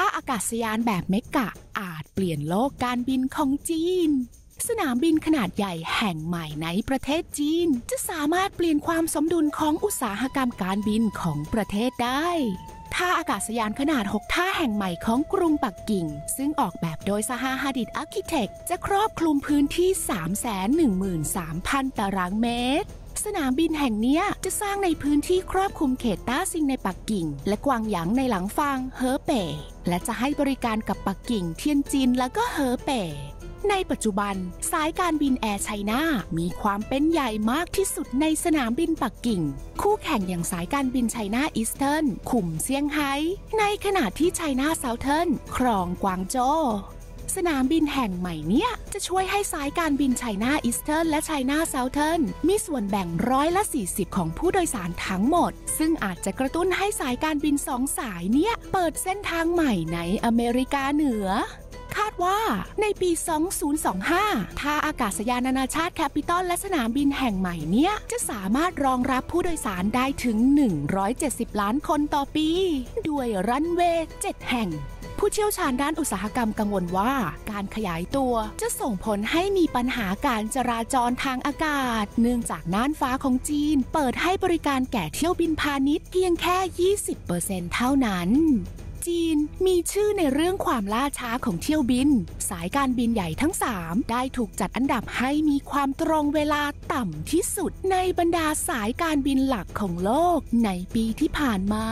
ท่าอากาศยานแบบเมกะอาจเปลี่ยนโลกการบินของจีน สนามบินขนาดใหญ่แห่งใหม่ในประเทศจีน จะสามารถเปลี่ยนความสมดุลของอุตสาหกรรมการบินของประเทศได้ท่าอากาศยานขนาด 6 ท่าแห่งใหม่ของกรุงปักกิ่ง ซึ่งออกแบบโดยสหาฮาดิดอาร์คิเทคจะครอบคลุมพื้นที่ 313,000 ตารางเมตร สนามบินแห่งนี้จะสร้างในพื้นที่ครอบคลุมเขตต้าซิงในปักกิ่ง และกวางหยางในหลังฟางเฮอเป่และจะให้บริการกับปักกิ่ง เทียนจินและก็เฮอเป่ในปัจจุบันสายการบินแอร์ไชน่ามีความเป็นใหญ่มากที่สุดในสนามบินปักกิ่ง คู่แข่งอย่างสายการบินไชน่าอีสเทิร์นขุมเซี่ยงไฮ้ในขณะที่ไชน่าเซาเทิร์นครองกวางโจว สนามบินแห่งใหม่เนี้ยจะช่วยให้สายการบินไชน่าอีสเทิร์นและไชน่าเซาเทิร์นมีส่วนแบ่งร้อยละ 40 ของผู้โดยสารทั้งหมด ซึ่งอาจจะกระตุ้นให้สายการบินสองสายเนี้ยเปิดเส้นทางใหม่ในอเมริกาเหนือคาดว่าในปี 2025 ท่าอากาศยานนานาชาติแคปิตอลและสนามบินแห่งใหม่เนี้ยจะสามารถรองรับผู้โดยสารได้ถึง 170 ล้านคนต่อปี ด้วยรันเวย์ 7 แห่ง ผู้เชี่ยวชาญด้านอุตสาหกรรมกังวลว่า การขยายตัวจะส่งผลให้มีปัญหาการจราจรทางอากาศ เนื่องจากน่านฟ้าของจีน เปิดให้บริการแก่เที่ยวบินพาณิชย์เพียงแค่ 20%เท่านั้นจีนมีชื่อในเรื่องความล่าช้าของเที่ยวบิน สายการบินใหญ่ทั้ง 3 ได้ถูกจัดอันดับให้มีความตรงเวลาต่ำที่สุดในบรรดาสายการบินหลักของโลกในปีที่ผ่านมา